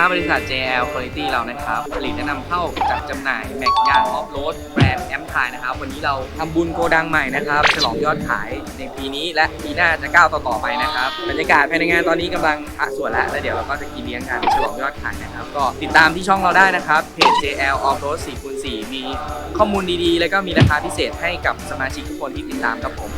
ะครับริษัท JL Quality เรานะครับ ผลิตและนำเข้าจัดจำหน่ายแม็กยางออฟโรดแบรนด์แอมพายนะครับ วันนี้เราทำบุญโกดังใหม่นะครับ ฉลองยอดขายในปีนี้และปีหน้าจะก้าวต่อๆไปนะครับ บรรยากาศภายในงานตอนนี้กำลังอะสวยแล้วแล้วเดี๋ยวเราก็จะกินเลี้ยงกันฉลองยอดขายนะครับ ก็ติดตามที่ช่องเราได้นะครับเพจ JL Off Road 4คูณ4มีข้อมูลดีๆ แล้วก็มีราคาพิเศษให้กับสมาชิกทุกคนที่ติดตามครับผม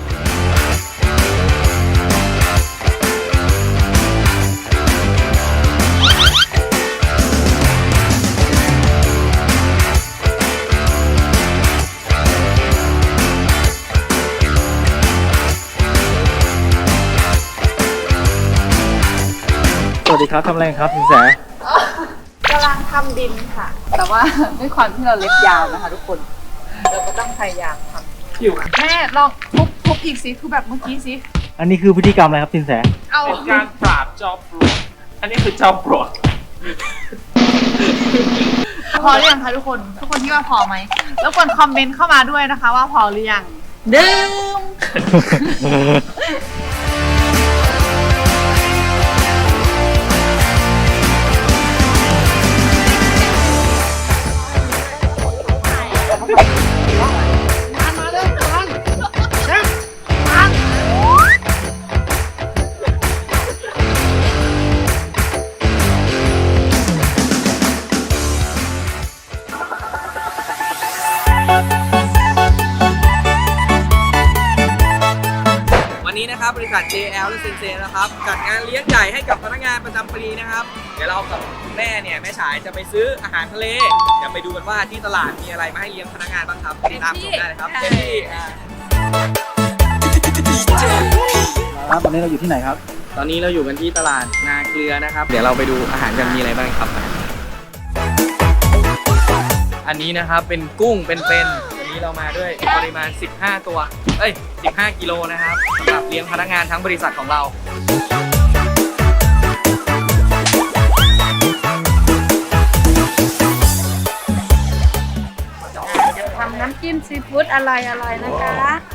ดีครับทำอะไรครับสินแสกำลังทำดินค่ะ แต่ว่าด้วยความที่เราเล็บยาวนะคะ ทุกคน เราก็ต้องพยายามทำแม่ลองทุบทุบอีกสิทุบแบบเมื่อกี้สิ อันนี้คือพฤติกรรมอะไรครับสินแสเอา เป็นการปราบจอมปลวกอันนี้คือจอมปลวกพอหรือยังคะทุกคน ทุกคนที่ว่าพอไหมแล้วกวนคอมเมนต์เข้ามาด้วยนะคะ ว่าพอหรือยัง ดึง นเซนะครับจัดงานเลี้ยงใหญ่ให้กับพนักงานประจำปีนะครับ เดี๋ยวเรากับแม่เนี่ยแม่ฉายจะไปซื้ออาหารทะเลเดี๋ยวไปดูกันว่าที่ตลาดมีอะไรมาให้เลี้ยงพนักงานบ้างครับติดตามชมได้เลยครับเจมี่อ่าครับตอนนี้เราอยู่ที่ไหนครับ ตอนนี้เราอยู่กันที่ตลาดนาเกลือนะครับ เดี๋ยวเราไปดูอาหารกันมีอะไรบ้างครับ อันนี้นะครับเป็นกุ้งเป็นๆวันนี้เรามาด้วยปริมาณ 15 ตัว เอ้ย 15 กิโลนะครับสำหรับเลี้ยงพนักงานทั้งบริษัทของเราเดี๋ยวทำน้ำจิ้มซีฟู้ดอร่อยอร่อยๆนะคะ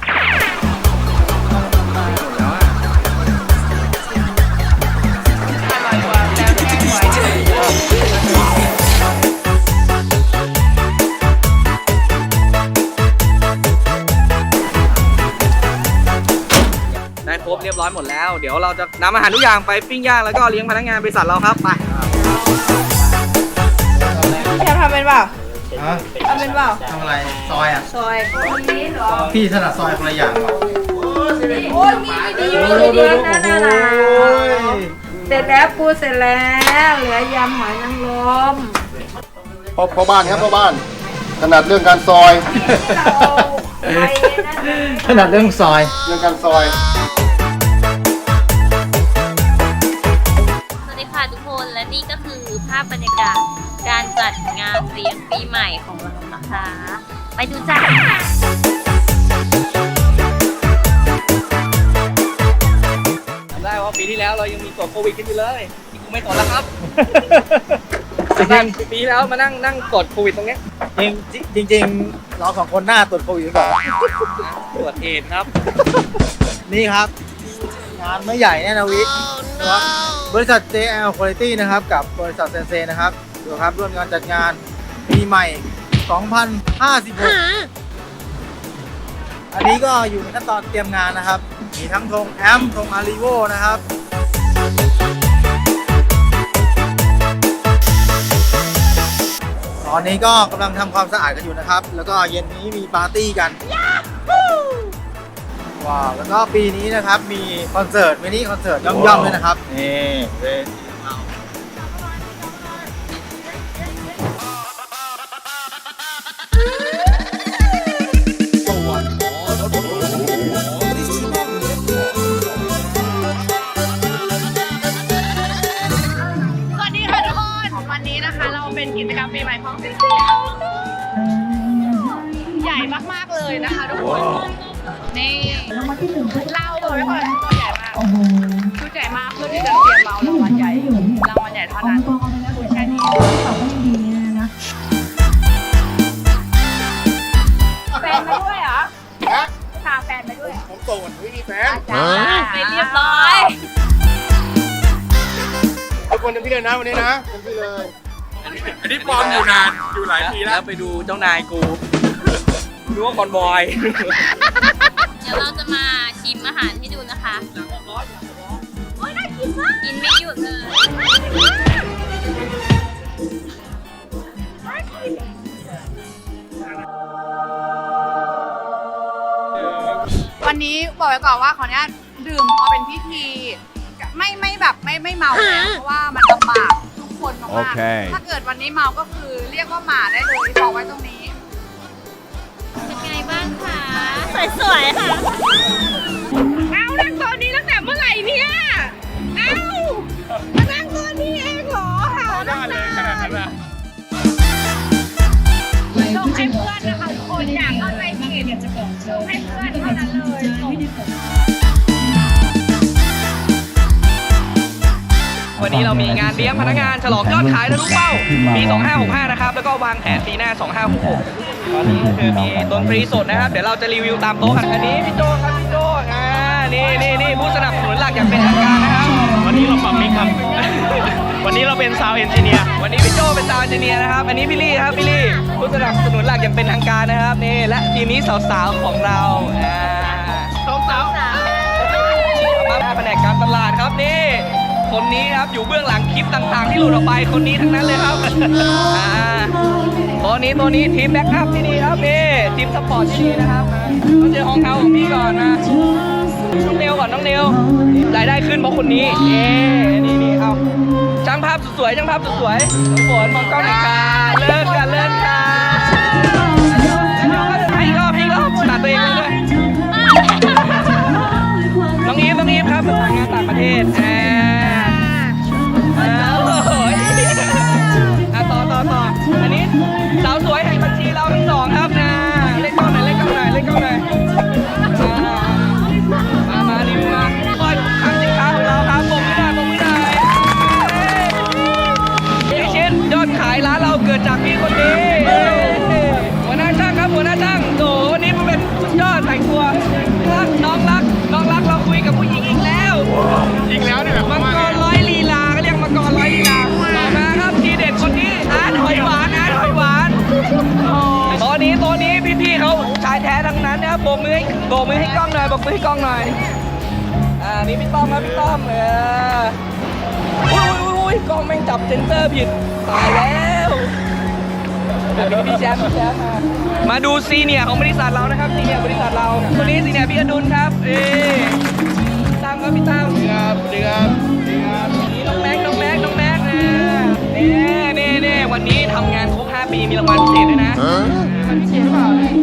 รบเรียบร้อยหมดแล้ว เดี๋ยวเราจะนำอาหารทุกอย่างไปปิ้งย่างแล้วก็เลี้ยงพนักงานบริษัทเราครับไปแค่ทำเป็นเปล่าฮะทำเป็นเปล่าทำอะไร ซอยอะ ซอยพี่ถนัดซอยคนละอย่างเหรอโอ้ยมีดีมีดีนะนะนะเสร็จแล้วปูเสร็จแล้วเหลือยำหอยนางรมพ่อพ่อบ้านครับพ่อบ้านถนัดเรื่องการซอยเราไปนะถนัดเรื่องซอย เรื่องการซอย ไปดูจ้าจำได้ว่าปีที่แล้วเรายังมีกฎโควิดกันอยู่เลยที่กูไม่กดแล้วครับนั่งปีที่แล้วมานั่งนั่งกดโควิดตรงเนี้ยจริงจริงๆเราสองคนหน้าตรวจโควิดก่อนตรวจเอดส์ครับ นี่ครับ งานไม่ใหญ่แน่นะวินะครับบริษัท JL Quality นะครับ กับบริษัทเซนเซนะครับดูครับร่วมงานจัดงานปีใหม่ 2056 อันนี้ก็อยู่ในขั้นตอนเตรียมงานนะครับ มีทั้งธงแอมธงอาริโวนะครับ ตอนนี้ก็กำลังทำความสะอาดกันอยู่นะครับ แล้วก็เย็นนี้มีปาร์ตี้กัน ว้าว แล้วก็ปีนี้นะครับ มีคอนเสิร์ตมินิคอนเสิร์ตย่อมๆด้วยนะครับ นี่เวที เลยนะคะทุกคน นี่เราบอกไว้ก่อนตัวใหญ่มากชุดใหญ่มากเพื่อที่จะเตรียมเรารางวัลใหญ่รางวัลใหญ่เท่านั้นแค่นี้แฟนมาด้วยเหรอพาแฟนมาด้วยผมโสดไม่มีแฟนไปเรียบร้อย ทุกคคนเต็มที่เลยนะวันนี้นะเต็มที่เลย อันนี้ปลอมอยู่นานอยู่หลายปีแล้วแล้วไปดูเจ้านายกู นึกว่าคอนบอย เดี๋ยวเราจะมาชิมอาหารให้ดูนะคะ โอ้ยน่ากินมากกินไม่หยุดเลยวันนี้บอกไว้ก่อนว่าขออนุญาตดื่มพอเป็นพิธี ไม่ไม่แบบไม่ไม่เมานะเพราะว่ามันลำบากทุกคนมากๆถ้าเกิดวันนี้เมาก็คือเรียกว่าหมาได้เลยบอกไว้ตรงนี้เป็นไง บ้างคะสวยๆค่ะเอานั่งโซนนี้ตั้งแต่เมื่อไหร่เนี่ย เอามานั่งโซนนี้เองเหรอหาได้เลยขนาดนั้นอะส่งให้เพื่อนนะคะทุกคนอยากเข้าใจผิดส่งให้เพื่อนเท่านั้นเลย วันนี้เรามีงานเลี้ยงพนักงานฉลองยอดขายทะลุเป้าปี 2565 นะครับ แล้วก็วางแผนปีหน้า 2566 ตอนนี้คือมีดนตรีสดนะครับ เดี๋ยวเราจะรีวิวตามโต๊ะกันอันนี้พี่โจครับพี่โจอ่านี่นี่นี่ผู้สนับสนุนหลักอย่างเป็นทางการนะครับ วันนี้เราปรับมิกครับ วันนี้เราเป็นซาวเอนจิเนียร์ วันนี้พี่โจเป็นซาวเอนจิเนียร์นะครับ อันนี้พี่ลี่ครับพี่ลี่ผู้สนับสนุนหลักอย่างเป็นทางการนะครับนี่และทีมนี้สาวๆของเราอ่าสาวมาแผนกการตลาดครับนี่ คนนี้ครับอยู่เบื้องหลังคลิปต่างๆ ที่หลุดออกไปคนนี้ทั้งนั้นเลยครับอ่าตัวนี้ตัวนี้ทีมแบ็กอัพที่ดีครับนี่ทีมสปอร์ตที่ดีนะครับมาเจอฮองเฮาของพี่ก่อนนะน้องเนวก่อนน้องเนวรายได้ขึ้นเพราะคนนี้เอ๊นี่นี่เอาช่างภาพสุดสวยช่างภาพสุดสวยน้องฝนมองกล้องหน่อยค่ะเลิศกันเลิศค่ะให้อีกรอบให้อีกรอบตัดตัวเองไปเลยน้องอีฟน้องอีฟครับทำงานต่างประเทศ บโบกมือให้โบกมือให้กล้องหน่อยโบกมือให้กล้องหน่อย อ่า นี่พี่ต้อมครับพี่ต้อมเอออุ้ยอุ้ยอุ้ยกล้องแม่งจับเซนเซอร์ผิด ตายแล้วอันนี้พี่แชมป์พี่แชมป์มามาดูซีเนียร์ของบริษัทเรานะครับซีเนียร์บริษัทเราคนนี้ซีเนียร์พี่อดุลครับเอ้ตามครับพี่ตาม ครับดีครับดีครับนี่น้องแม็กน้องแม็กน้องแม็กนะเน่เน่เน่วันนี้ทำงานครบ 5 ปีมีรางวัลพิเศษด้วยนะมันพิเศษหรือเปล่าเนี่ย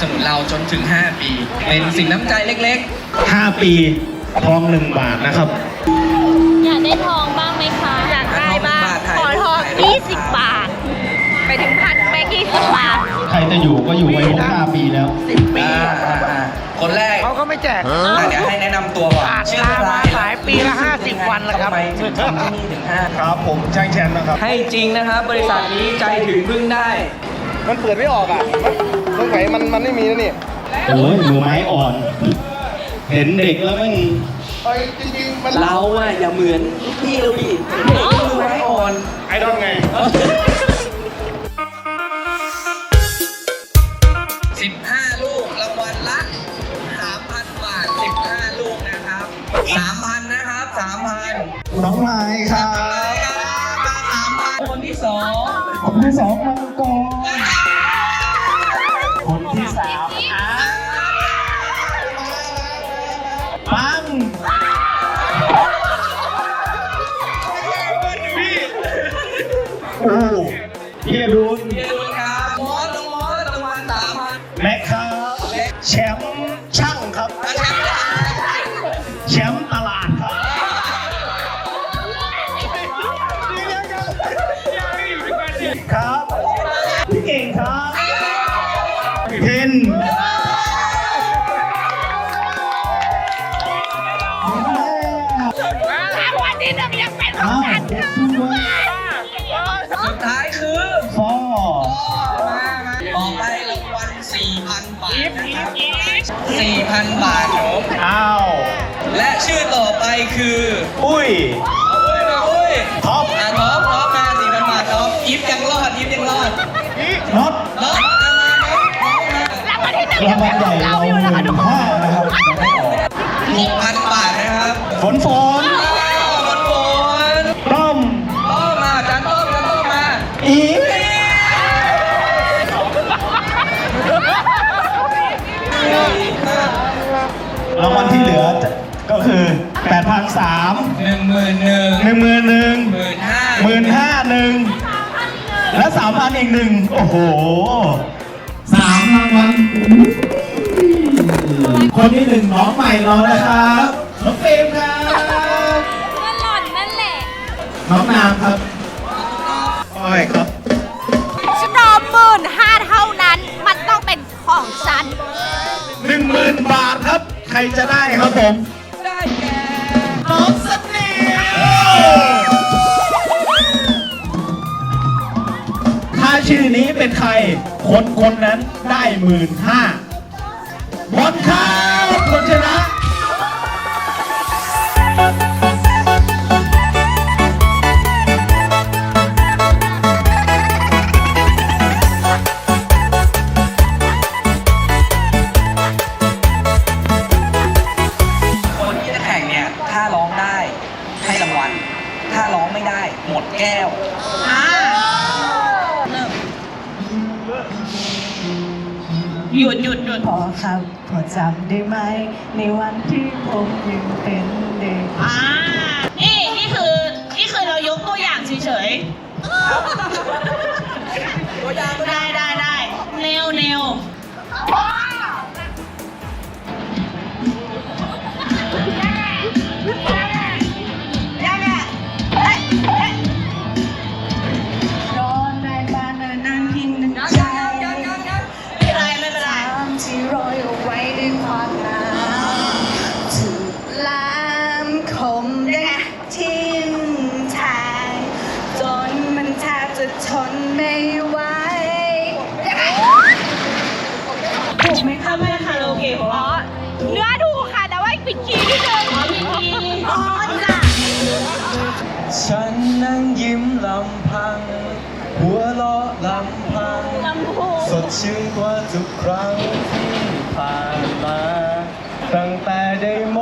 สนับสนุนเราจนถึง 5 ปี เป็นสิ่งน้ำใจเล็ก5 ปีทอง1บาทนะครับ อยากได้ทองบ้างไหมคะ อยากได้บ้างถ่ายขอรูปทองถ่ายรูป20 บาท ไปถึงพันแบงค์20บาท ใครจะอยู่ก็อยู่ไว้ครบ5ปีแล้ว ๆอ่าอ่าอ่าคนแรกเขาก็ไม่แจกอะเดี๋ยวให้แนะนำตัวก่อนชื่ออะไรหลายปีละ50 วันแล้วครับ ทำไมถึงทำที่นี่ถึงห้าครับผมช่างแชมป์นะครับ ให้จริงนะครับ บริษัทนี้ใจถึงพึ่งได้ มันเปิดไม่ออกอะ มัน ตรงไหนมันมันไม่มีนะนี่โอ้ยมือไม้อ่อน เห็นเด็กแล้วแม่งเอ้ยจริงๆมันเราอะอย่าเหมือนลูกพี่เราดิเด็กมือไม้อ่อน ไอดอลไง15ลูกรางวัลละ3,000บาท15ลูกนะครับ3,000นะครับ3,000น้องไม้ครับคนที่สองคนที่สองมังกร คนที่สามอา รวัลที่หนึ่งงเป็นของฉันสุดท้ายคือฟอมามาต่อไปรางวัล4,000 บาทนะครับ4,000 บาทผมอ้าว และชื่อต่อไปคือปุ้ย เอาเยมาเว้ยท็อปอะท็อปท็อปมา4,000 บาทท็อปอีฟยังรอดอีฟยังรอด รางวัลใหญ่เราหมื่นห้านะครับหกพันบาทนะครับฝนฝนฝนฝนต้อมต้อมมาจันต้อมจันต้อมมาอีรางวัลที่เหลือก็คือ8 3 0 0 1 1 1 1 1 1 5 1และ3,000อีกหนึ่งโอ้โหสามรางวัล คนที่หนึ่งน้องใหม่เรานะครับน้องเฟรมครับนั่นหล่อนนั่นแหละ น้องนามครับโอ้ยครับฉันรอหมื่นห้าเท่านั้น มันต้องเป็นของฉันหนึ่งหมื่นบาทครับ ใครจะได้ครับผม ได้แก่น้องสตีถ้าชื่อนี้เป็นใคร คนคนนั้นได้หมื่นห้าบอลค่ะ ที่ผมยังเป็นเด็กอ่านี่นี่คือนี่คือเรายกตัวอย่างเฉยๆ ได้ได้ได้เนวเนว ซึ้งว่าทุกครั้งที่ผ่านมา ตั้งแต่ได้ม